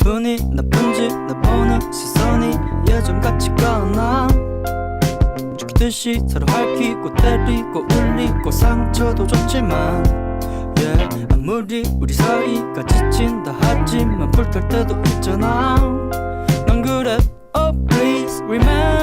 기분이 나쁜지 나 보는 시선이 예전같이 가나 죽듯이 서로 할퀴고 때리고 울리고 상처도 줬지만 yeah, 아무리 우리 사이가 지친다 하지만 불탈 때도 있잖아. 넌 그래 Oh please remember.